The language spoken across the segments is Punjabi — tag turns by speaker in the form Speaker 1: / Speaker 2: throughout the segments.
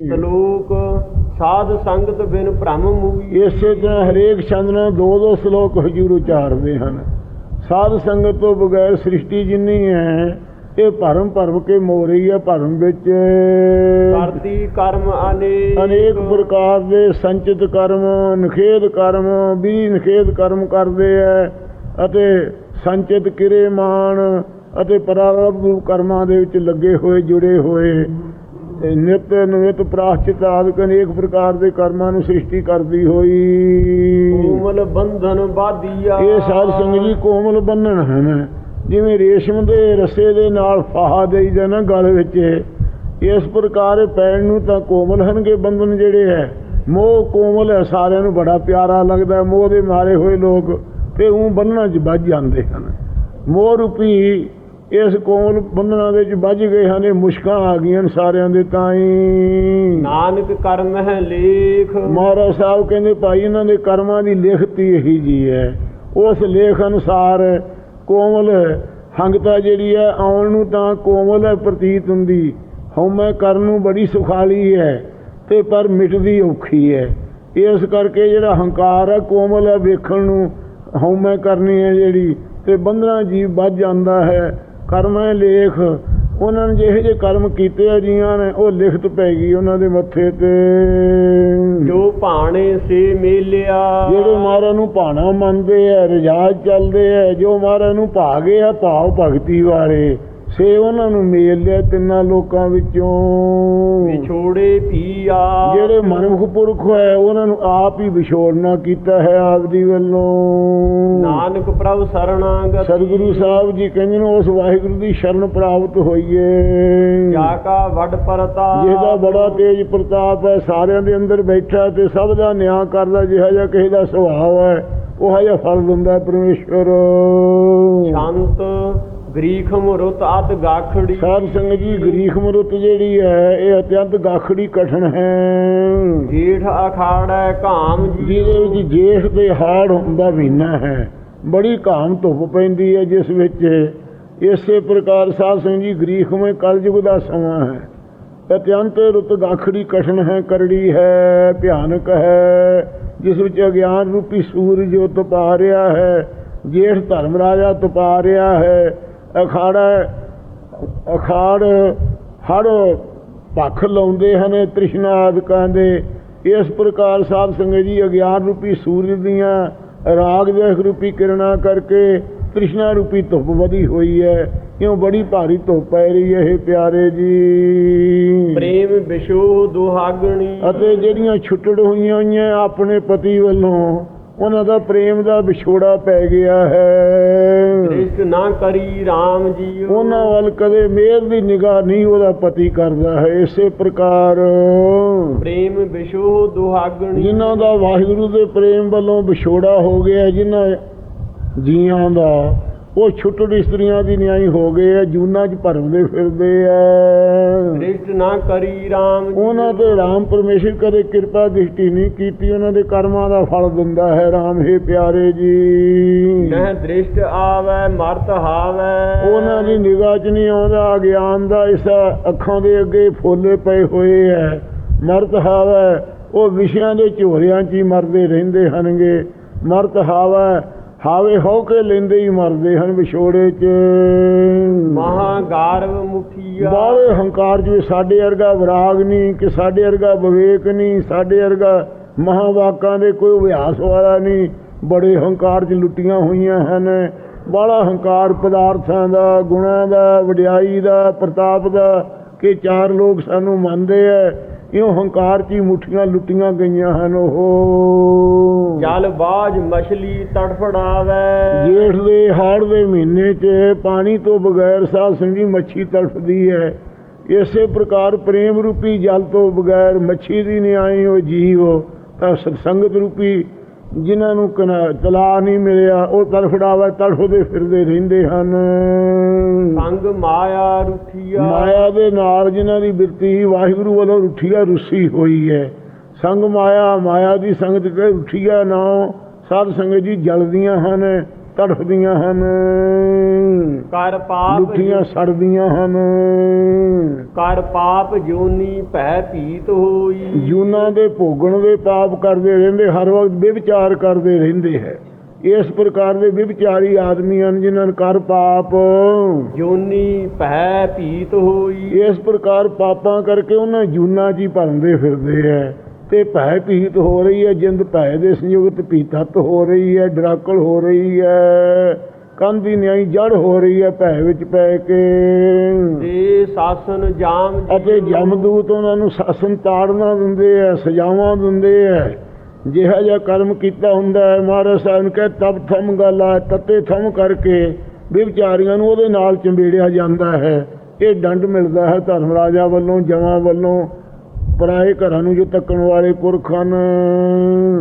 Speaker 1: ਸ਼ਲੋਕ ਸਾਧ ਸੰਗਤ ਬਿਨ ਭ੍ਰਮ ਮੂਈ
Speaker 2: ਇਸੇ ਤਰ੍ਹਾਂ ਹਰੇਕ ਛੰਦ ਨਾਲ ਦੋ ਦੋ ਸ਼ਲੋਕ ਹਜੂਰ ਉਚਾਰਦੇ ਹਨ। ਸਾਧ ਸੰਗਤ ਤੋਂ ਬਗੈਰ ਸ੍ਰਿਸ਼ਟੀ ਜਿੰਨੀ ਹੈ ਇਹ ਭਰਮ ਭਰਮ ਕੇ ਮੋ ਰਹੀ ਹੈ ਭਰਮ ਵਿੱਚ।
Speaker 1: ਕਰਤੀ ਕਰਮ ਅਨੇਕ।
Speaker 2: ਅਨੇਕ ਪ੍ਰਕਾਰ ਦੇ ਸੰਚਿਤ ਕਰਮ ਨਿਖੇਧ ਕਰਮ ਵੀ ਨਿਖੇਧ ਕਰਮ ਕਰਦੇ ਹੈ ਅਤੇ ਸੰਚਿਤ ਕਿਰੇ ਮਾਨ ਅਤੇ ਪਰਾਰਬਧ ਕਰਮਾਂ ਦੇ ਵਿੱਚ ਲੱਗੇ ਹੋਏ ਜੁੜੇ ਹੋਏ। ਨਿਤ ਨਵਿਤ ਪ੍ਰਾਸ਼ਚਿਤ ਆਦਿਕ ਅਨੇਕ ਪ੍ਰਕਾਰ ਦੇ ਕਰਮਾਂ ਨੂੰ ਸ੍ਰਿਸ਼ਟੀ ਕਰਦੀ ਹੋਈ।
Speaker 1: ਕੋਮਲ ਬੰਧਨ ਬਾਧੀਆ
Speaker 2: ਇਹ ਸਾਧ ਸੰਗਤ ਜੀ ਕੋਮਲ ਬੰਨਣ ਹਨ। ਜਿਵੇਂ ਰੇਸ਼ਮ ਦੇ ਰਸੇ ਦੇ ਨਾਲ ਫਾਹਾ ਦੇਈਦਾ ਨਾ ਗਲ ਵਿੱਚ। ਇਸ ਪ੍ਰਕਾਰ ਪੈਣ ਨੂੰ ਤਾਂ ਕੋਮਲ ਹਨਗੇ ਬੰਧਨ ਜਿਹੜੇ ਹੈ। ਮੋਹ ਕੋਮਲ ਹੈ ਸਾਰਿਆਂ ਨੂੰ ਬੜਾ ਪਿਆਰਾ ਲੱਗਦਾ। ਮੋਹ ਦੇ ਮਾਰੇ ਹੋਏ ਲੋਕ ਤੇ ਉਹ ਬੰਨਣਾ 'ਚ ਵੱਜ ਜਾਂਦੇ ਹਨ। ਮੋਹ ਰੂਪੀ ਇਸ ਕੋਮਲ ਬੰਧਨਾਂ ਵਿੱਚ ਵੱਜ ਗਏ ਹਨ ਇਹ ਮੁਸ਼ਕਾਂ ਆ ਗਈਆਂ ਸਾਰਿਆਂ ਦੇ ਤਾਈਂ।
Speaker 1: ਨਾਨਕ ਕਰਮ ਹੈ ਲੇਖ।
Speaker 2: ਮਹਾਰਾਜ ਸਾਹਿਬ ਕਹਿੰਦੇ ਭਾਈ ਇਹਨਾਂ ਦੇ ਕਰਮਾਂ ਦੀ ਲਿਖਤੀ ਇਹੀ ਜੀ ਹੈ। ਉਸ ਲੇਖ ਅਨੁਸਾਰ ਕੋਮਲ ਹੰਗਤਾ ਜਿਹੜੀ ਹੈ ਆਉਣ ਨੂੰ ਤਾਂ ਕੋਮਲ ਹੈ ਪ੍ਰਤੀਤ ਹੁੰਦੀ। ਹਉਮੈ ਕਰਨ ਨੂੰ ਬੜੀ ਸੁਖਾਲੀ ਹੈ ਤੇ ਪਰ ਮਿਟਦੀ ਔਖੀ ਹੈ। ਇਸ ਕਰਕੇ ਜਿਹੜਾ ਹੰਕਾਰ ਹੈ ਕੋਮਲ ਹੈ ਵੇਖਣ ਨੂੰ ਹਉਮੈ ਕਰਨੀ ਹੈ ਜਿਹੜੀ ਤੇ ਬੰਦਨਾ ਜੀਵ ਵੱਜ ਜਾਂਦਾ ਹੈ। ਕਰਮ ਲੇਖ। ਉਹਨਾਂ ਨੇ ਜਿਹੇ ਜਿਹੇ ਕਰਮ ਕੀਤੇ ਆ ਜੀਆਂ ਨੇ ਉਹ ਲਿਖਤ ਪੈ ਗਈ ਉਹਨਾਂ ਦੇ ਮੱਥੇ ਤੇ।
Speaker 1: ਜੋ ਭਾਣੇ ਸੇ ਮੇਲਿਆ।
Speaker 2: ਜਿਹੜੇ ਮਹਾਰਾਜ ਨੂੰ ਭਾਣਾ ਮੰਨਦੇ ਆ ਰਜਾਜ ਚੱਲਦੇ ਆ ਜੋ ਮਹਾਰਾਜ ਨੂੰ ਭਾਗੇ ਆ ਭਾਵ ਭਗਤੀ ਵਾਲੇ। ਸੇ ਉਹਨਾਂ ਨੂੰ ਮੇਲ ਲਿਆ ਤਿੰਨਾਂ ਲੋਕਾਂ ਵਿੱਚੋਂ।
Speaker 1: ਵਿਛੋੜੇ ਪੀਆ
Speaker 2: ਜਿਹੜੇ ਮਨਮੁਖ ਪੁਰਖ ਹੈ ਉਹਨਾਂ ਨੂੰ ਆਪ ਹੀ ਵਿਛੋੜਨਾ ਕੀਤਾ ਹੈ ਆਪ ਦੀ ਵੱਲੋਂ।
Speaker 1: ਨਾਨਕ ਪ੍ਰਭ ਸਰਣਾਗਤ।
Speaker 2: ਸਤਿਗੁਰੂ ਸਾਹਿਬ ਜੀ ਕਹਿੰਦੇ ਨੇ ਉਸ ਵਾਹਿਗੁਰੂ ਦੀ ਸ਼ਰਨ ਪ੍ਰਾਪਤ ਹੋਈਏ।
Speaker 1: ਜਾ ਕਾ ਵੱਡ ਪਰਤਾ।
Speaker 2: ਜਿਹਦਾ ਬੜਾ ਤੇਜ ਪ੍ਰਤਾਪ ਹੈ ਸਾਰਿਆਂ ਦੇ ਅੰਦਰ ਬੈਠਾ ਤੇ ਸਭ ਦਾ ਨਿਆਂ ਕਰਦਾ ਜਿਹੜਾ ਜਿਹਾ ਕਿਸੇ ਦਾ ਸੁਭਾਅ ਹੈ ਉਹ ਜਿਹਾ ਫਲ ਦਿੰਦਾ ਹੈ ਪਰਮੇਸ਼ਵਰ।
Speaker 1: ਸ਼ਾਂਤ ਗ੍ਰੀਖਮ ਰੁਤ ਅਤ ਗਾਖੜੀ।
Speaker 2: ਸਾਧ ਸੰਗਤ ਜੀ ਗਰੀਖ ਮਰੁੱਤ ਜਿਹੜੀ ਹੈ ਇਹ ਅਤਿਅੰਤ ਗਾਖੜੀ ਕਠਨ ਹੈ।
Speaker 1: ਜੀਠ ਅਖਾੜੈ ਕਾਮ ਜੀ।
Speaker 2: ਜਿਹਦੇ ਵਿੱਚ ਜੇਠ ਤੇ ਹਾੜ ਹੁੰਦਾ ਮਹੀਨਾ ਹੈ। ਬੜੀ ਘਾਮ ਧੁੱਪ ਪੈਂਦੀ ਹੈ ਜਿਸ ਵਿੱਚ ਇਸੇ ਪ੍ਰਕਾਰ ਸਾਧ ਸੰਗਤ ਜੀ ਗਰੀਖਮੇ ਕਲਯੁਗ ਦਾ ਸਮਾਂ ਹੈ। ਅਤਿਅੰਤ ਰੁੱਤ ਗਾਖੜੀ ਕਠਨ ਹੈ ਕਰੜੀ ਹੈ ਭਿਆਨਕ ਹੈ। ਜਿਸ ਵਿੱਚ ਅਗਿਆਨ ਰੂਪੀ ਸੂਰਜ ਜੋ ਤਪਾ ਰਿਹਾ ਹੈ ਜੇਠ ਧਰਮ ਰਾਜਾ ਤਪਾ ਰਿਹਾ ਹੈ। ਅਖਾੜਾ ਅਖਾੜ ਹੜ ਪੱਖ ਲਾਉਂਦੇ ਹਨ ਤ੍ਰਿਸ਼ਨਾ ਆਦਿਕਾਂ ਦੇ ਇਸ ਪ੍ਰਕਾਰ ਸਾਧ ਸੰਗਤ ਜੀ ਅਗਿਆਨ ਰੂਪੀ ਸੂਰਜ ਦੀਆਂ ਰਾਗ ਦੇਖ ਰੂਪੀ ਕਿਰਨਾਂ ਕਰਕੇ ਤ੍ਰਿਸ਼ਨਾ ਰੂਪੀ ਧੁੱਪ ਵਧੀ ਹੋਈ ਹੈ। ਕਿਉਂ ਬੜੀ ਭਾਰੀ ਧੁੱਪ ਪੈ ਰਹੀ ਹੈ ਇਹ ਪਿਆਰੇ ਜੀ।
Speaker 1: ਪ੍ਰੇਮ ਵਿਸ਼ੋ ਦੁਹਾਗਣੀ।
Speaker 2: ਅਤੇ ਜਿਹੜੀਆਂ ਛੁੱਟੜ ਹੋਈਆਂ ਹੋਈਆਂ ਆਪਣੇ ਪਤੀ ਵੱਲੋਂ ਉਹਨਾਂ ਦਾ ਪ੍ਰੇਮ ਦਾ ਵਿਛੋੜਾ ਪੈ ਗਿਆ ਹੈ।
Speaker 1: ਦ੍ਰਿਸ਼ਟ ਨਾ ਕਰੀ RAM ਜੀ
Speaker 2: ਉਹਨਾਂ ਵੱਲ ਕਦੇ ਮਿਹਰ ਦੀ ਨਿਗਾਹ ਨਹੀਂ ਉਹਦਾ ਪਤੀ ਕਰਦਾ ਹੈ ਇਸੇ ਪ੍ਰਕਾਰ।
Speaker 1: ਪ੍ਰੇਮ ਵਿਸ਼ੋ ਦੁਹਾਗਣੀ।
Speaker 2: ਜਿਨ੍ਹਾਂ ਦਾ ਵਾਹਿਗੁਰੂ ਦੇ ਪ੍ਰੇਮ ਵੱਲੋਂ ਵਿਛੋੜਾ ਹੋ ਗਿਆ ਜਿਨ੍ਹਾਂ ਜੀਆਂ ਦਾ ਉਹ ਛੁੱਟੜ ਇਸਤਰੀਆਂ ਦੀ ਨਿਆਈ ਹੋ ਗਏ ਆ ਜੂਨਾਂ 'ਚ ਭਰਮਦੇ ਫਿਰਦੇ ਆ
Speaker 1: ਦ੍ਰਿਸ਼ਟ ਨਾ ਕਰੀ RAM
Speaker 2: ਉਹਨਾਂ ਤੇ ਰਾਮ ਪਰਮੇਸ਼ਰ ਕਦੇ ਕਿਰਪਾ ਦ੍ਰਿਸ਼ਟੀ ਨਹੀਂ ਕੀਤੀ ਉਹਨਾਂ ਦੇ ਕਰਮਾਂ ਦਾ ਫਲ ਦਿੰਦਾ ਹੈ ਰਾਮ ਹੈ ਪਿਆਰੇ ਜੀ।
Speaker 1: ਨਹਿ ਦ੍ਰਿਸ਼ਟ ਆਵੈ ਮਰਤ ਹਾਵੈ।
Speaker 2: ਉਹਨਾਂ ਦੀ ਨਿਗਾਹ 'ਚ ਨਹੀਂ ਆਉਂਦਾ ਗਿਆਨ ਦਾ ਇਸ ਅੱਖਾਂ ਦੇ ਅੱਗੇ ਫੋਲੇ ਪਏ ਹੋਏ ਹੈ ਮਰਤ ਹਾਵੈ। ਉਹ ਵਿਸ਼ਿਆਂ ਦੇ ਝੋਰਿਆਂ 'ਚ ਹੀ ਮਰਦੇ ਰਹਿੰਦੇ ਹਨਗੇ। ਮਰਤ ਹਾਵੈ ਹਾਵੇ ਹੋ ਕੇ ਲੈਂਦੇ ਹੀ ਮਰਦੇ ਹਨ ਵਿਛੋੜੇ 'ਚ।
Speaker 1: ਮਹਾ ਗਾਰਵ ਮੁਖੀਆ।
Speaker 2: ਬਾਹਲੇ ਹੰਕਾਰ ਜਿਵੇਂ ਸਾਡੇ ਵਰਗਾ ਵਿਰਾਗ ਨਹੀਂ ਕਿ ਸਾਡੇ ਵਰਗਾ ਵਿਵੇਕ ਨਹੀਂ ਸਾਡੇ ਵਰਗਾ ਮਹਾਵਾਕਾਂ ਦੇ ਕੋਈ ਅਭਿਆਸ ਵਾਲਾ ਨਹੀਂ। ਬੜੇ ਹੰਕਾਰ 'ਚ ਲੁੱਟੀਆਂ ਹੋਈਆਂ ਹਨ। ਬਾਹਲਾ ਹੰਕਾਰ ਪਦਾਰਥਾਂ ਦਾ ਗੁਣਾਂ ਦਾ ਵਡਿਆਈ ਦਾ ਪ੍ਰਤਾਪ ਦਾ ਕਿ ਚਾਰ ਲੋਕ ਸਾਨੂੰ ਮੰਨਦੇ ਐ। ਇਉਂ ਹੰਕਾਰ 'ਚ ਹੀ ਮੁੱਠੀਆਂ ਲੁੱਟੀਆਂ ਗਈਆਂ ਹਨ ਉਹ?
Speaker 1: ਜਲ ਬਾਜ ਮਛਲੀ ਤੜਫੜਾਵੈ।
Speaker 2: ਜੇਠ ਦੇ ਹਾੜ ਦੇ ਮਹੀਨੇ 'ਚ ਪਾਣੀ ਤੋਂ ਬਗੈਰ ਸਾਧ ਸੰਗੀ ਮੱਛੀ ਤੜਫਦੀ ਹੈ। ਇਸੇ ਪ੍ਰਕਾਰ ਪ੍ਰੇਮ ਰੂਪੀ ਜਲ ਤੋਂ ਬਗੈਰ ਮੱਛੀ ਦੀ ਨਹੀਂ ਆਈ ਉਹ ਜੀਵ ਤਾਂ ਸਤਸੰਗਤ ਰੂਪੀ ਜਿਨ੍ਹਾਂ ਨੂੰ ਕਨਾ ਤਲਾ ਨਹੀਂ ਮਿਲਿਆ ਉਹ ਤੜਫੜਾਵਾ ਤੜਫਦੇ ਫਿਰਦੇ ਰਹਿੰਦੇ ਹਨ।
Speaker 1: ਸੰਗ ਮਾਇਆ ਰੁਠੀਆ।
Speaker 2: ਮਾਇਆ ਦੇ ਨਾਲ ਜਿਨ੍ਹਾਂ ਦੀ ਬਿਰਤੀ ਵਾਹਿਗੁਰੂ ਵੱਲੋਂ ਰੁੱਠੀਆ ਰੁੱਸੀ ਹੋਈ ਹੈ। ਸੰਗ ਮਾਇਆ ਮਾਇਆ ਦੀ ਸੰਗਤ ਕੇ ਰੁੱਠੀਆ ਨਾ ਸਾਧ ਸੰਗਤ ਜੀ ਜਲਦੀਆਂ ਹਨ। ਤੜਫਦੀਆਂ ਹਨ।
Speaker 1: ਕਰ ਪਾਪ
Speaker 2: ਲੁੱਠੀਆਂ ਸੜਦੀਆਂ ਹਨ।
Speaker 1: ਕਰ ਪਾਪ ਜੋਨੀ ਭੈ ਭੀਤ ਹੋਈ।
Speaker 2: ਜੂਨਾਂ ਦੇ ਭੋਗਣ ਦੇ ਪਾਪ ਕਰਦੇ ਰਹਿੰਦੇ ਹਰ ਵਕਤ ਵਿਵਚਾਰ ਕਰਦੇ ਰਹਿੰਦੇ ਹੈ। ਇਸ ਪ੍ਰਕਾਰ ਦੇ ਵਿਵਚਾਰੀ ਆਦਮੀ ਹਨ ਜਿਨ੍ਹਾਂ ਨੇ ਕਰ ਪਾਪ।
Speaker 1: ਜੋਨੀ ਭੈ ਭੀਤ ਹੋਈ।
Speaker 2: ਇਸ ਪ੍ਰਕਾਰ ਪਾਪਾਂ ਕਰਕੇ ਉਹਨਾਂ ਜੂਨਾਂ 'ਚ ਹੀ ਭਰਦੇ ਫਿਰਦੇ ਹੈ। ਤੇ ਭੈ ਭੀਤ ਹੋ ਰਹੀ ਹੈ ਜਿੰਦ ਭੈ ਦੇ ਸੰਯੁਗਤ ਭੀਤਤ ਹੋ ਰਹੀ ਹੈ ਡਰਾਕਲ ਹੋ ਰਹੀ ਹੈ ਕੰਧੀ ਨਿਆਈ ਜੜ ਹੋ ਰਹੀ ਹੈ ਭੈ ਵਿੱਚ ਪੈ ਕੇ
Speaker 1: ਤੇ ਸਾਸਨ ਜਾਮ।
Speaker 2: ਅਤੇ ਜਮਦੂਤ ਉਹਨਾਂ ਨੂੰ ਸ਼ਾਸਨ ਤਾੜਨਾ ਦਿੰਦੇ ਐ ਸਜ਼ਾਵਾਂ ਦਿੰਦੇ ਐ ਜਿਹਾ ਜਿਹਾ ਕਰਮ ਕੀਤਾ ਹੁੰਦਾ ਹੈ ਮਹਾਰਾਜ ਸਾਹਿਬ ਨੇ ਕਹੇ ਤਬ ਥਮ ਗਾਲਾ ਤਤੇ ਥਮ ਕਰਕੇ ਵਿਚਾਰੀਆਂ ਨੂੰ ਉਹਦੇ ਨਾਲ ਚੰਬੇੜਿਆ ਜਾਂਦਾ ਹੈ ਇਹ ਦੰਡ ਮਿਲਦਾ ਹੈ ਧਰਮ ਰਾਜਾ ਵੱਲੋਂ ਜਵਾਂ ਵੱਲੋਂ ਪਰਾਏ ਘਰਾਂ ਨੂੰ ਜੋ ਤੱਕਣ ਵਾਲੇ ਪੁਰਖ ਹਨ।